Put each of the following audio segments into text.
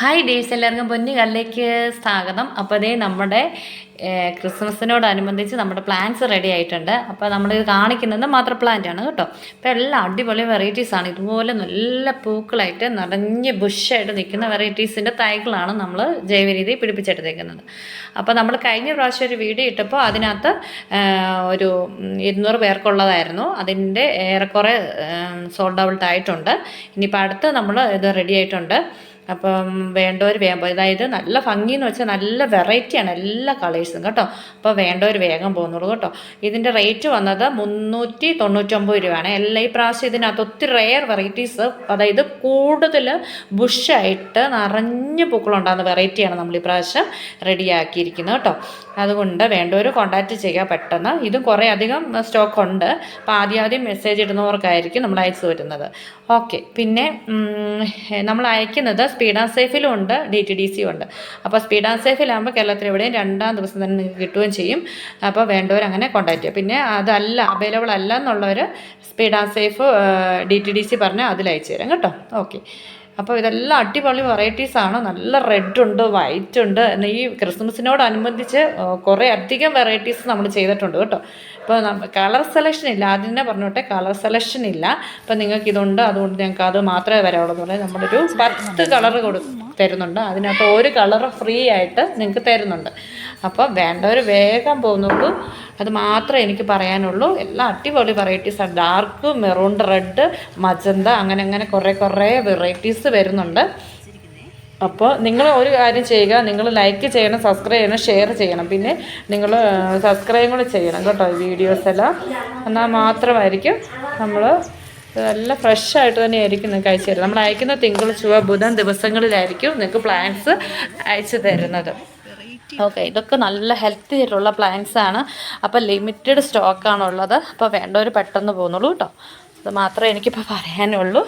Hi ഡേഴ്സ് എല്ലാവർക്കും പൊന്നുകളിലേക്ക് സ്വാഗതം. അപ്പോൾ അതേ നമ്മുടെ ക്രിസ്മസിനോടനുബന്ധിച്ച് നമ്മുടെ പ്ലാന്റ്സ് റെഡി ആയിട്ടുണ്ട്. അപ്പോൾ നമ്മൾ കാണിക്കുന്നത് മാത്രം പ്ലാന്റ് ആണ് കേട്ടോ. അപ്പോൾ എല്ലാം അടിപൊളി വെറൈറ്റീസ് ആണ്. ഇതുപോലെ നല്ല പൂക്കളായിട്ട് നിറഞ്ഞ് ബുഷായിട്ട് നിൽക്കുന്ന വെറൈറ്റീസിന്റെ തൈകളാണ് നമ്മൾ ജൈവ ജൈവരീതി പിടിപ്പിച്ചെടുത്തേക്കുന്നത് അപ്പോൾ നമ്മൾ കഴിഞ്ഞ പ്രാവശ്യം ഒരു വീഡിയോ ഇട്ടപ്പോൾ അതിനകത്ത് ഒരു ഇരുന്നൂറ് പേർക്കുള്ളതായിരുന്നു. അതിന്റെ ഏറെക്കുറെ സോൾഡ് ഔട്ട് ആയിട്ടുണ്ട്. ഇനിയിപ്പോൾ അടുത്ത് നമ്മൾ ഇത് റെഡി ആയിട്ടുണ്ട്. അപ്പം വേണ്ടവർ വേഗം അതായത് നല്ല ഭംഗി എന്ന് വെച്ചാൽ നല്ല വെറൈറ്റിയാണ് എല്ലാ കളേഴ്സും കേട്ടോ. അപ്പോൾ വേണ്ടവർ വേഗം പോകുന്നുള്ളൂ കേട്ടോ. ഇതിന്റെ റേറ്റ് വന്നത് മുന്നൂറ്റി തൊണ്ണൂറ്റൊമ്പത് രൂപയാണ്. എല്ലാ ഈ പ്രാവശ്യം ഇതിനകത്ത് ഒത്തിരി റെയർ വെറൈറ്റീസ് അതായത് കൂടുതൽ ബുഷായിട്ട് നിറഞ്ഞ പൂക്കളുണ്ടാകുന്ന വെറൈറ്റിയാണ് നമ്മൾ ഈ പ്രാവശ്യം റെഡിയാക്കിയിരിക്കുന്നത് കേട്ടോ. അതുകൊണ്ട് വേണ്ടവർ കോൺടാക്റ്റ് ചെയ്യുക പെട്ടെന്ന്. ഇതും കുറേ അധികം സ്റ്റോക്ക് ഉണ്ട്. അപ്പോൾ ആദ്യം ആദ്യം മെസ്സേജ് ഇടുന്നവർക്കായിരിക്കും നമ്മൾ അയച്ചു വരുന്നത് ഓക്കെ പിന്നെ നമ്മൾ അയക്കുന്നത് സ്പീഡ് ആൻഡ് സേഫിലും ഉണ്ട് ഡി ടി ഡി സിയും ഉണ്ട്. അപ്പോൾ സ്പീഡ് ആൻഡ് സേഫിലാകുമ്പോൾ കേരളത്തിൽ എവിടെയും രണ്ടാം ദിവസം തന്നെ നിങ്ങൾക്ക് കിട്ടുകയും ചെയ്യും. അപ്പോൾ വേണ്ടവർ അങ്ങനെ കോൺടാക്റ്റ് ചെയ്യുക. പിന്നെ അതല്ല അവൈലബിൾ അല്ല എന്നുള്ളവർ speed and safe D T D C പറഞ്ഞാൽ അതിൽ അയച്ചു തരാം. കേട്ടോ? ഓക്കെ അപ്പോൾ ഇതെല്ലാം അടിപൊളി വെറൈറ്റീസ് ആണ്. നല്ല റെഡ് ഉണ്ട് വൈറ്റ് ഉണ്ട്. എന്ന ഈ ക്രിസ്മസിനോടനുബന്ധിച്ച് കുറേ അധികം വെറൈറ്റീസ് നമ്മൾ ചെയ്തിട്ടുണ്ട് കേട്ടോ. ഇപ്പോൾ കളർ സെലക്ഷൻ ഇല്ല. ആദ്യം തന്നെ പറഞ്ഞോട്ടെ കളർ സെലക്ഷൻ ഇല്ല. അപ്പോൾ നിങ്ങൾക്ക് ഇതുണ്ട് അതുകൊണ്ട് ഞങ്ങൾക്ക് അത് മാത്രമേ വരാവുള്ളൂ. എന്ന് പറഞ്ഞാൽ നമ്മളൊരു പത്ത് കളർ കൊടു തരുന്നുണ്ട്. അതിനകത്ത് ഒരു കളർ ഫ്രീ ആയിട്ട് നിങ്ങൾക്ക് തരുന്നുണ്ട്. അപ്പോൾ വേണ്ടവർ വേഗം പോകുന്നുള്ളൂ. അത് മാത്രമേ എനിക്ക് പറയാനുള്ളൂ. എല്ലാ അടിപൊളി വെറൈറ്റീസാണ് ഡാർക്ക് മെറൂൺ റെഡ് മജന്ത അങ്ങനെ അങ്ങനെ കുറേ കുറേ വെറൈറ്റീസ് വരുന്നുണ്ട്. അപ്പോൾ നിങ്ങൾ ഒരു കാര്യം ചെയ്യുക. നിങ്ങൾ ലൈക്ക് ചെയ്യണം സബ്സ്ക്രൈബ് ചെയ്യണം ഷെയർ ചെയ്യണം. പിന്നെ നിങ്ങൾ സബ്സ്ക്രൈബ് കൂടെ ചെയ്യണം കേട്ടോ ഈ വീഡിയോസ് എല്ലാം. എന്നാൽ മാത്രമായിരിക്കും നമ്മൾ നല്ല ഫ്രഷ് ആയിട്ട് തന്നെ ആയിരിക്കും നിങ്ങൾക്ക് അയച്ചു തരുന്നത് നമ്മൾ അയക്കുന്ന തിങ്കൾ ചൊവ്വ ബുധൻ ദിവസങ്ങളിലായിരിക്കും നിങ്ങൾക്ക് പ്ലാന്റ്സ് അയച്ചു തരുന്നത്. ഓക്കെ ഇതൊക്കെ നല്ല ഹെൽത്തി ആയിട്ടുള്ള പ്ലാന്റ്സ് ആണ്. അപ്പോൾ ലിമിറ്റഡ് സ്റ്റോക്കാണുള്ളത് അപ്പോൾ വേണ്ടവർ പെട്ടെന്ന് പോകുന്നുള്ളൂ കേട്ടോ. അത് മാത്രമേ എനിക്കിപ്പോൾ പറയാനുള്ളൂ.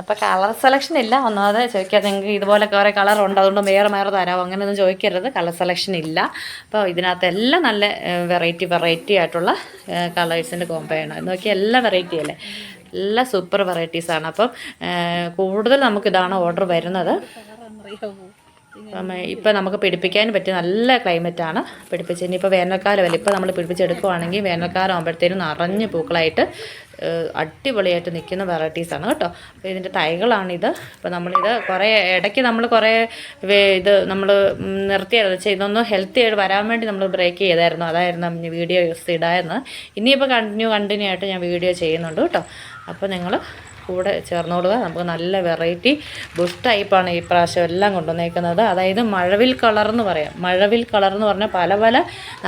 അപ്പോൾ കളർ സെലക്ഷൻ ഇല്ല. ഒന്നാമത് ചോദിക്കാം നിങ്ങൾക്ക് ഇതുപോലെ കുറേ കളർ ഉണ്ട്. അതുകൊണ്ട് വേറെ വേറെ തരാമോ അങ്ങനെയൊന്നും ചോദിക്കരുത്. കളർ സെലക്ഷൻ ഇല്ല. അപ്പോൾ ഇതിനകത്ത് എല്ലാം നല്ല വെറൈറ്റി വെറൈറ്റി ആയിട്ടുള്ള കളേഴ്സിന്റെ കോമ്പയാണ് നോക്കിയാൽ എല്ലാ വെറൈറ്റി അല്ലേ? എല്ലാ സൂപ്പർ വെറൈറ്റീസാണ് അപ്പം കൂടുതൽ നമുക്കിതാണ് ഓർഡർ വരുന്നത്. ഇപ്പം നമുക്ക് പിടിപ്പിക്കാൻ പറ്റിയ നല്ല ക്ലൈമറ്റാണ് പിടിപ്പിച്ച് ഇനിയിപ്പോൾ വേനൽക്കാലമല്ല? ഇപ്പം നമ്മൾ പിടിപ്പിച്ചെടുക്കുവാണെങ്കിൽ വേനൽക്കാലം ആകുമ്പോഴത്തേനും നിറഞ്ഞ് പൂക്കളായിട്ട് അടിപൊളിയായിട്ട് നിൽക്കുന്ന വെറൈറ്റീസാണ് കേട്ടോ. അപ്പോൾ ഇതിന്റെ തൈകളാണിത്. അപ്പോൾ നമ്മളിത് കുറേ ഇടയ്ക്ക് നമ്മൾ കുറേ ഇത് നമ്മൾ നിർത്തിയായിരുന്നു വെച്ചാൽ ഇതൊന്ന് ഹെൽത്തി ആയിട്ട് വരാൻ വേണ്ടി നമ്മൾ ബ്രേക്ക് ചെയ്തായിരുന്നു. അതായിരുന്നു വീഡിയോ യൂസ് ഇടായിരുന്നത് ഇനിയിപ്പോൾ കണ്ടിന്യൂ കണ്ടിന്യൂ ആയിട്ട് ഞാൻ വീഡിയോ ചെയ്യുന്നുണ്ട് കേട്ടോ. അപ്പോൾ നിങ്ങൾ കൂടെ ചേർന്നോളുക. നമുക്ക് നല്ല വെറൈറ്റി ബുഷ് ടൈപ്പാണ് ഈ പ്രാവശ്യം എല്ലാം കൊണ്ടുവന്നേക്കുന്നത്. അതായത് മഴവിൽ കളർ എന്ന് പറയാം. മഴവിൽ കളർ എന്ന് പറഞ്ഞാൽ പല പല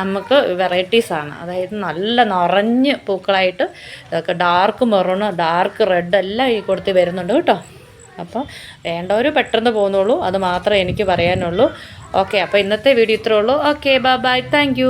നമുക്ക് വെറൈറ്റീസാണ് അതായത് നല്ല നിറഞ്ഞ് പൂക്കളായിട്ട് ഇതൊക്കെ ഡാർക്ക് മെറൂണ് ഡാർക്ക് റെഡ് എല്ലാം ഈ കൊടുത്ത് വരുന്നുണ്ട് കേട്ടോ. അപ്പോൾ വേണ്ടവർ പെട്ടെന്ന് പോകുന്നുള്ളൂ. അത് മാത്രമേ എനിക്ക് പറയാനുള്ളൂ. ഓക്കെ അപ്പോൾ ഇന്നത്തെ വീഡിയോ ഇത്രേ ഉള്ളൂ. Okay bye bye thank